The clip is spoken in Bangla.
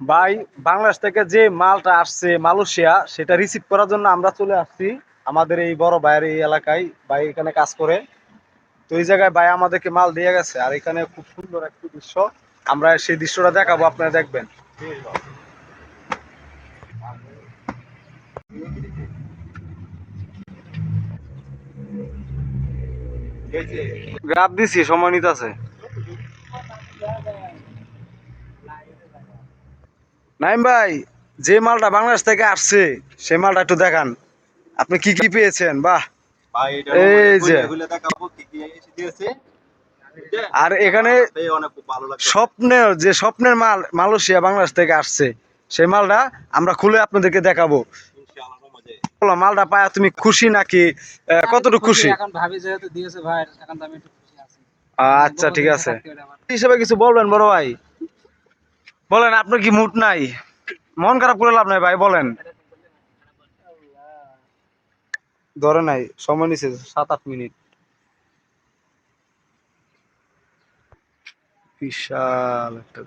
ভাই, বাংলাদেশ থেকে যে মালটা আসছে মালয়েশিয়া, সেটা রিসিভ করার জন্য আমরা চলে আসছি আমাদের এই বড় ভাইয়ের এই এলাকায়। ভাই এখানে কাজ করে। তো এই জায়গায় ভাই আমাদেরকে মাল দিয়ে গেছে। আর এখানে খুব সুন্দর একটি দৃশ্য। আমরা সেই দৃশ্যটা দেখাবো, আপনারা দেখবেন। গ্রাফ দিছি, সময় নিতেছে। নাইম ভাই যে মালটা বাংলাদেশ থেকে আসছে সেই মালটা একটু দেখান। আপনি কি কি পেয়েছেন? বাহ। এই যে। আর এখানে স্বপ্নের যে স্বপ্নের মাল মালয়েশিয়া বাংলাদেশ থেকে আসছে সেই মালটা আমরা খুলে আপনাদেরকে দেখাবো। বলো, মালটা পায়া তুমি খুশি নাকি আহ, কতটুকু খুশি এখন ভাবি যেহেতু দিয়েছে ভাই এখন তো আমি একটু খুশি আছি। আচ্ছা ঠিক আছে। হিসেবে কিছু বলবেন বড় ভাই? বলেন, আপনার কি মুড নাই? মন খারাপ করে লাভ নাই ভাই, বলেন। ধরে নাই, সময় নিছে সাত আট মিনিট। বিশাল একটা